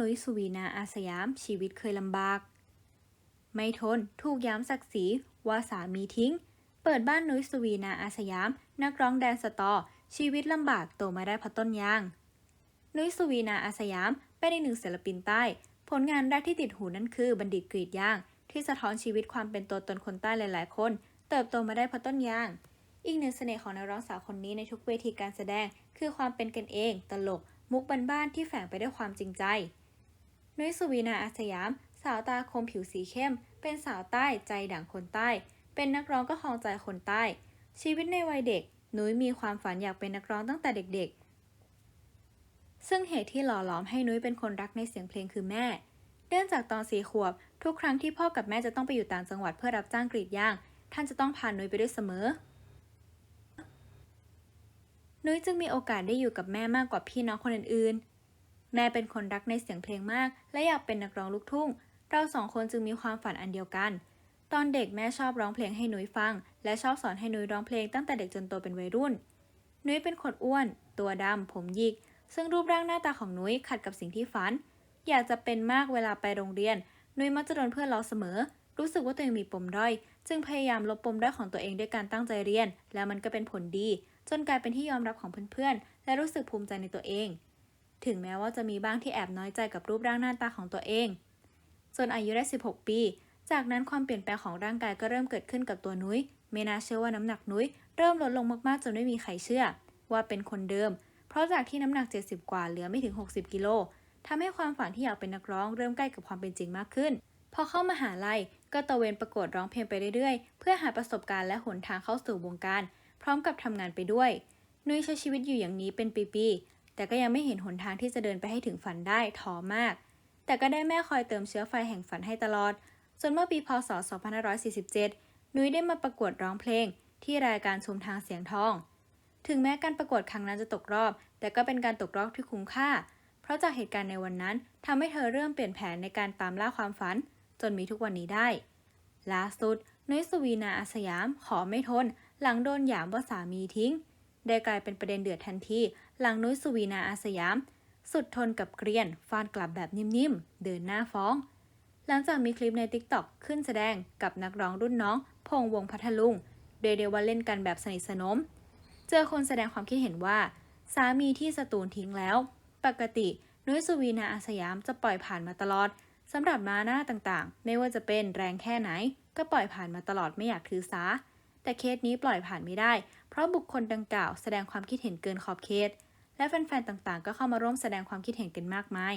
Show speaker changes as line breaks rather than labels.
นุ้ยสุวีนาอาสยามชีวิตเคยลำบาก ไม่ทนถูกย้ำศักดิ์ศรีว่าสามีทิ้ง เปิดบ้านนุ้ยสุวีนาอาสยาม นักร้องแดนสตอ ชีวิตลำบากโตมาได้พราะต้นยาง นุ้ยสุวีนาอาสยามเป็นอีกหนึ่งศิลปินใต้ ผลงานแรกที่ติดหูนั่นคือบัณฑิตกรีดยาง ที่สะท้อนชีวิตความเป็นตัวตนคนใต้หลาย ๆ คน เติบโตมาได้พราะต้นยางอีกหนึ่งเสน่ห์ของนักร้องสาวคนนี้ในทุกเวทีการแสดง คือความเป็นกันเอง ตลก มุกบ้านๆที่แฝงไปด้วยความจริงใจ นุ้ยสุวีนาอาสยาม สาวตาคมผิวสีเข้ม เป็นสาวใต้ใจดั่งคนใต้ เป็นนักร้องก็ครองใจคนใต้ ชีวิตในวัยเด็ก นุ้ยมีความฝันอยากเป็นนักร้องตั้งแต่เด็กๆ ซึ่งเหตุที่หล่อหลอมให้นุ้ยเป็นคนรักในเสียงเพลงคือแม่ เนื่องจากตอนสี่ขวบ ทุกครั้งที่พ่อกับแม่จะต้องไปอยู่ต่างจังหวัดเพื่อรับจ้างกรีดยาง ท่านจะต้องพานุ้ยไปด้วยเสมอนุ้ยจึงมีโอกาสได้อยู่กับแม่มากกว่าพี่น้องคนอื่นๆ แม่เป็นคนรักในเสียงเพลงมาก และอยากเป็นนักร้องลูกทุ่ง เราสองคนจึงมีความฝันอันเดียวกัน ตอนเด็กแม่ชอบร้องเพลงให้นุ้ยฟัง และชอบสอนให้นุ้ยร้องเพลงตั้งแต่เด็กจนโตเป็นวัยรุ่นนุ้ยเป็นคนอ้วน ตัวดำผมหยิก ซึ่งรูปร่างหน้าตาของนุ้ยขัดกับสิ่งที่ฝัน อยากจะเป็นมากเวลาไปโรงเรียนนุ้ยมักจะโดนเพื่อนล้อเสมอ รู้สึกว่าตัวเองมีปมด้อย จึงพยายามลบปมด้อยของตัวเองด้วยการตั้งใจเรียน แล้วมันก็เป็นผลดี จนกลายเป็นที่ยอมรับของเพื่อนๆ และรู้สึกภูมิใจในตัวเอง ถึงแม้ว่าจะมีบ้างที่แอบน้อยใจกับรูปร่างหน้าตาของตัวเอง จนอายุได้ 16 ปี จากนั้นความเปลี่ยนแปลงของร่างกายก็เริ่มเกิดขึ้นกับตัวนุ้ย ไม่น่าเชื่อว่าน้ำหนักนุ้ย เริ่มลดลงมากๆ จนไม่มีใครเชื่อ ว่าเป็นคนเดิม เพราะจากที่น้ำหนัก 70 กว่าเหลือไม่ถึง 60 กิโลทำให้ความฝันที่อยากเป็นนักร้อง เริ่มใกล้กับความเป็นจริงมากขึ้น พอเข้ามาหาลัยก็ตะเวนประกวดร้องเพลงไปเรื่อยๆ เพื่อหาประสบการณ์และหนทางเข้าสู่วงการ พร้อมกับทำงานไปด้วย นุ้ยใช้ชีวิตอยู่อย่างนี้เป็นปีๆ แต่ก็ยังไม่เห็นหนทางที่จะเดินไปให้ถึงฝันได้ท้อมาก แต่ก็ได้แม่คอยเติมเชื้อไฟแห่งฝันให้ตลอด จนเมื่อปีพศ 2547 นุ้ยได้มาประกวดร้องเพลง ที่รายการชมทางเสียงทอง ถึงแม้การประกวดครั้งนั้นจะตกรอบ แต่ก็เป็นการตกรอบที่คุ้มค่า เพราะจากเหตุการณ์ในวันนั้นทำให้เธอเริ่มเปลี่ยนแผนในการตามล่าความฝัน จนมีทุกวันนี้ได้ล่าสุดนุ้ยสุวีนาอาสยามขอไม่ทน หลังโดนหยามว่าสามีทิ้ง ได้กลายเป็นประเด็นเดือดทันที หลังนุ้ยสุวีนาอาสยาม สุดทนกับเกรียนฟาดกลับแบบนิ่มๆ เดินหน้าฟ้อง หลังจากมีคลิปใน TikTok ขึ้นแสดงกับนักร้องรุ่นน้อง พงษ์วงพัทลุงโดยเดวว่าเล่นกันแบบสนิทสนม เจอคนแสดงความคิดเห็นว่า สามีที่สตูลทิ้งแล้ว ปกตินุ้ยสุวีนาอาสยามจะปล่อยผ่านมาตลอดสำหรับมาหน้าต่างๆ ไม่ว่าจะเป็นแรงแค่ไหน ก็ปล่อยผ่านมาตลอดไม่อยากถือสา แต่เคสนี้ปล่อยผ่านไม่ได้ เพราะบุคคลดังกล่าวแสดงความคิดเห็นเกินขอบเขตและแฟนๆ ต่างๆ ก็เข้ามาร่วมแสดงความคิดเห็นกันมากมาย